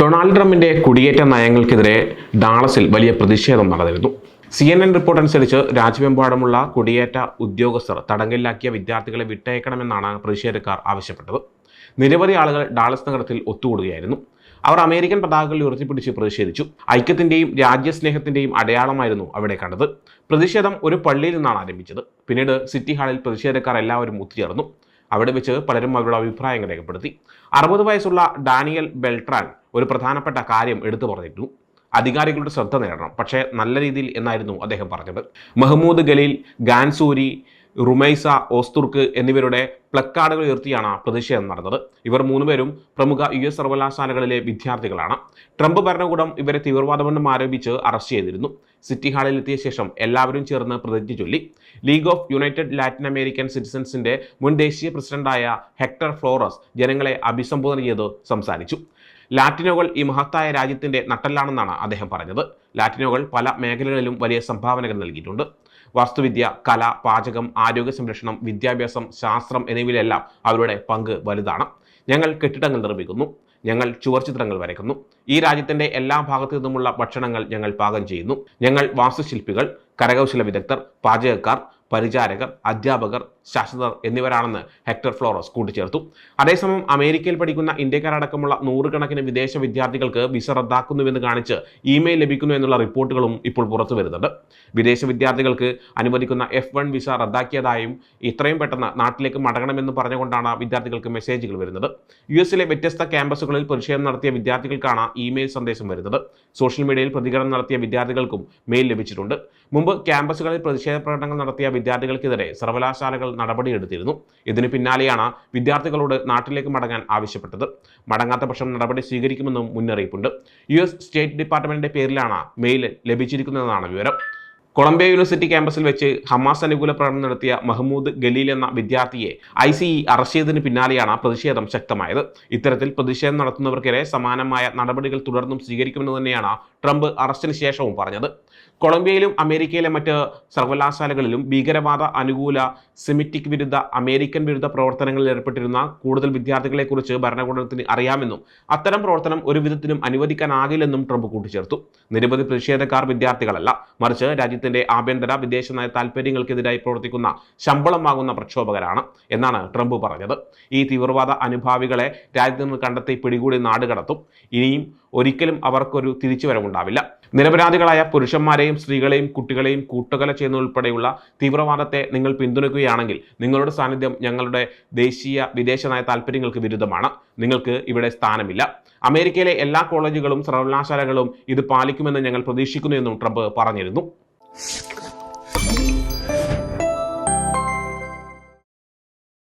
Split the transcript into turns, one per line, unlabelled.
Donald ട്രംപിന്റെ കുടിയേറ്റ നയങ്ങൾക്കെതിരെ ഡാളസിൽ വലിയ പ്രതിഷേധം നടന്നിരുന്നു. സി എൻ എൻ റിപ്പോർട്ട് അനുസരിച്ച് രാജ്യമെമ്പാടുമുള്ള കുടിയേറ്റ ഉദ്യോഗസ്ഥർ തടങ്കലിലാക്കിയ വിദ്യാർത്ഥികളെ വിട്ടയക്കണമെന്നാണ് പ്രതിഷേധക്കാർ ആവശ്യപ്പെട്ടത്. നിരവധി ആളുകൾ ഡാളസ് നഗരത്തിൽ ഒത്തുകൂടുകയായിരുന്നു. അവർ അമേരിക്കൻ പതാകകൾ ഉയർത്തിപ്പിടിച്ച് പ്രതിഷേധിച്ചു. ഐക്യത്തിന്റെയും രാജ്യസ്നേഹത്തിന്റെയും അടയാളമായിരുന്നു അവിടെ കണ്ടത്. പ്രതിഷേധം ഒരു പള്ളിയിൽ നിന്നാണ് ആരംഭിച്ചത്. പിന്നീട് സിറ്റി ഹാളിൽ പ്രതിഷേധക്കാർ എല്ലാവരും ഒത്തുചേർന്നു. അവിടെ വെച്ച് പലരും അവരുടെ അഭിപ്രായങ്ങൾ രേഖപ്പെടുത്തി. അറുപത് വയസ്സുള്ള ഡാനിയൽ ബെൽട്രാൻ ഒരു പ്രധാനപ്പെട്ട കാര്യം എടുത്തു പറഞ്ഞിരുന്നു. അധികാരികളുടെ ശ്രദ്ധ നേടണം. പക്ഷേ നല്ല രീതിയിൽ എന്നായിരുന്നു അദ്ദേഹം പറഞ്ഞത്. മെഹ്മൂദ് ഗലീൽ ഗാൻസൂരി റുമൈസ ഓസ്തുർക്ക് എന്നിവരുടെ പ്ലക്കാർഡുകൾ ഉയർത്തിയാണ് പ്രതിഷേധം നടന്നത്. ഇവർ മൂന്നുപേരും പ്രമുഖ യു എസ് സർവകലാശാലകളിലെ വിദ്യാർത്ഥികളാണ്. ട്രംപ് ഭരണകൂടം ഇവരെ തീവ്രവാദമെന്നും ആരോപിച്ച് അറസ്റ്റ് ചെയ്തിരുന്നു. സിറ്റി ഹാളിൽ എത്തിയ ശേഷം എല്ലാവരും ചേർന്ന് പ്രതിജ്ഞ ചൊല്ലി. League of United Latin American സിറ്റിസൺസിന്റെ മുൻ ദേശീയ പ്രസിഡന്റായ ഹെക്ടർ ഫ്ലോറസ് ജനങ്ങളെ അഭിസംബോധന ചെയ്ത് സംസാരിച്ചു. ലാറ്റിനോകൾ ഈ മഹത്തായ രാജ്യത്തിന്റെ നട്ടല്ലാണെന്നാണ് അദ്ദേഹം പറഞ്ഞത്. ലാറ്റിനോകൾ പല മേഖലകളിലും വലിയ സംഭാവനകൾ നൽകിയിട്ടുണ്ട്. വാസ്തുവിദ്യ കല പാചകം ആരോഗ്യ സംരക്ഷണം വിദ്യാഭ്യാസം ശാസ്ത്രം എന്നിവയിലെല്ലാം അവരുടെ പങ്ക് വലുതാണ്. ഞങ്ങൾ കെട്ടിടങ്ങൾ നിർമ്മിക്കുന്നു. ഞങ്ങൾ ചുവർച്ചിത്രങ്ങൾ വരയ്ക്കുന്നു. ഈ രാജ്യത്തിന്റെ എല്ലാ ഭാഗത്തു നിന്നുമുള്ള ഭക്ഷണങ്ങൾ ഞങ്ങൾ പാകം ചെയ്യുന്നു. ഞങ്ങൾ വാസ്തുശില്പികൾ കരകൗശല വിദഗ്ധർ പാചകക്കാർ പരിചാരകർ അധ്യാപകർ ശാസ്ത്രജ്ഞർ എന്നിവരാണെന്ന് ഹെക്ടർ ഫ്ലോറസ് കൂട്ടിച്ചേർത്തു. അതേസമയം അമേരിക്കയിൽ പഠിക്കുന്ന ഇന്ത്യക്കാരടക്കമുള്ള നൂറുകണക്കിന് വിദേശ വിദ്യാർത്ഥികൾക്ക് വിസ റദ്ദാക്കുന്നുവെന്ന് കാണിച്ച് ഇമെയിൽ ലഭിക്കുന്നു എന്നുള്ള റിപ്പോർട്ടുകളും ഇപ്പോൾ പുറത്തു വരുന്നുണ്ട്. വിദേശ വിദ്യാർത്ഥികൾക്ക് അനുവദിക്കുന്ന എഫ് വൺ വിസ റദ്ദാക്കിയതായും ഇത്രയും പെട്ടെന്ന് നാട്ടിലേക്ക് മടങ്ങണമെന്ന് പറഞ്ഞുകൊണ്ടാണ് വിദ്യാർത്ഥികൾക്ക് മെസ്സേജുകൾ വരുന്നത്. യു എസിലെ വ്യത്യസ്ത ക്യാമ്പസുകളിൽ പ്രതിഷേധം നടത്തിയ വിദ്യാർത്ഥികൾക്കാണ് ഇമെയിൽ സന്ദേശം വരുന്നത്. സോഷ്യൽ മീഡിയയിൽ പ്രതികരണം നടത്തിയ വിദ്യാർത്ഥികൾക്കും മെയിൽ ലഭിച്ചിട്ടുണ്ട്. മുമ്പ് ക്യാമ്പസുകളിൽ പ്രതിഷേധ പ്രകടനങ്ങൾ നടത്തിയ വിദ്യാർത്ഥികൾക്കെതിരെ സർവകലാശാലകൾ നടപടിയെടുത്തിരുന്നു. ഇതിന് പിന്നാലെയാണ് വിദ്യാർത്ഥികളോട് നാട്ടിലേക്ക് മടങ്ങാൻ ആവശ്യപ്പെട്ടത്. മടങ്ങാത്ത പക്ഷം നടപടി സ്വീകരിക്കുമെന്നും മുന്നറിയിപ്പുണ്ട്. യു എസ് സ്റ്റേറ്റ് ഡിപ്പാർട്ട്മെന്റിന്റെ പേരിലാണ് മെയിൽ ലഭിച്ചിരിക്കുന്നതെന്നാണ് വിവരം. കൊളംബിയ യൂണിവേഴ്സിറ്റി ക്യാമ്പസിൽ വെച്ച് ഹമാസ് അനുകൂല പ്രകടനം നടത്തിയ മഹ്മൂദ് ഗലീൽ എന്ന വിദ്യാർത്ഥിയെ ഐ സി ഇ അറസ്റ്റ് ചെയ്തതിന് പിന്നാലെയാണ് പ്രതിഷേധം ശക്തമായത്. ഇത്തരത്തിൽ പ്രതിഷേധം നടത്തുന്നവർക്കെതിരെ സമാനമായ നടപടികൾ തുടർന്നും സ്വീകരിക്കുമെന്ന് തന്നെയാണ് ട്രംപ് അറസ്റ്റിന് ശേഷവും പറഞ്ഞത്. കൊളംബിയയിലും അമേരിക്കയിലെ മറ്റ് സർവകലാശാലകളിലും ഭീകരവാദ അനുകൂല സെമിറ്റിക് വിരുദ്ധ അമേരിക്കൻ വിരുദ്ധ പ്രവർത്തനങ്ങളിൽ ഏർപ്പെട്ടിരുന്ന കൂടുതൽ വിദ്യാർത്ഥികളെക്കുറിച്ച് ഭരണകൂടത്തിന് അറിയാമെന്നും അത്തരം പ്രവർത്തനം ഒരു വിധത്തിലും അനുവദിക്കാനാകില്ലെന്നും ട്രംപ് കൂട്ടിച്ചേർത്തു. നിരവധി പ്രതിഷേധക്കാർ വിദ്യാർത്ഥികളല്ല മറിച്ച് രാജ്യത്തിന്റെ ആഭ്യന്തര വിദേശ നയ താൽപ്പര്യങ്ങൾക്കെതിരായി പ്രവർത്തിക്കുന്ന ശമ്പളം വാങ്ങുന്ന പ്രക്ഷോഭകരാണ് എന്നാണ് ട്രംപ് പറഞ്ഞത്. ഈ തീവ്രവാദ അനുഭാവികളെ രാജ്യത്ത് നിന്ന് കണ്ടെത്തി പിടികൂടി നാട് കടത്തും. ഇനിയും ഒരിക്കലും അവർക്കൊരു തിരിച്ചുവരവുണ്ടാവില്ല. നിരപരാധികളായ പുരുഷന്മാരെയും സ്ത്രീകളെയും കുട്ടികളെയും കൂട്ടുകല ചെയ്യുന്നതുൾപ്പെടെയുള്ള തീവ്രവാദത്തെ നിങ്ങൾ പിന്തുണയ്ക്കുകയാണെങ്കിൽ നിങ്ങളുടെ സാന്നിധ്യം ഞങ്ങളുടെ ദേശീയ വിദേശ നയ താൽപ്പര്യങ്ങൾക്ക് വിരുദ്ധമാണ്. നിങ്ങൾക്ക് ഇവിടെ സ്ഥാനമില്ല. അമേരിക്കയിലെ എല്ലാ കോളേജുകളും സർവകലാശാലകളും ഇത് പാലിക്കുമെന്ന് ഞങ്ങൾ പ്രതീക്ഷിക്കുന്നു എന്നും ട്രംപ് പറഞ്ഞിരുന്നു. Sky.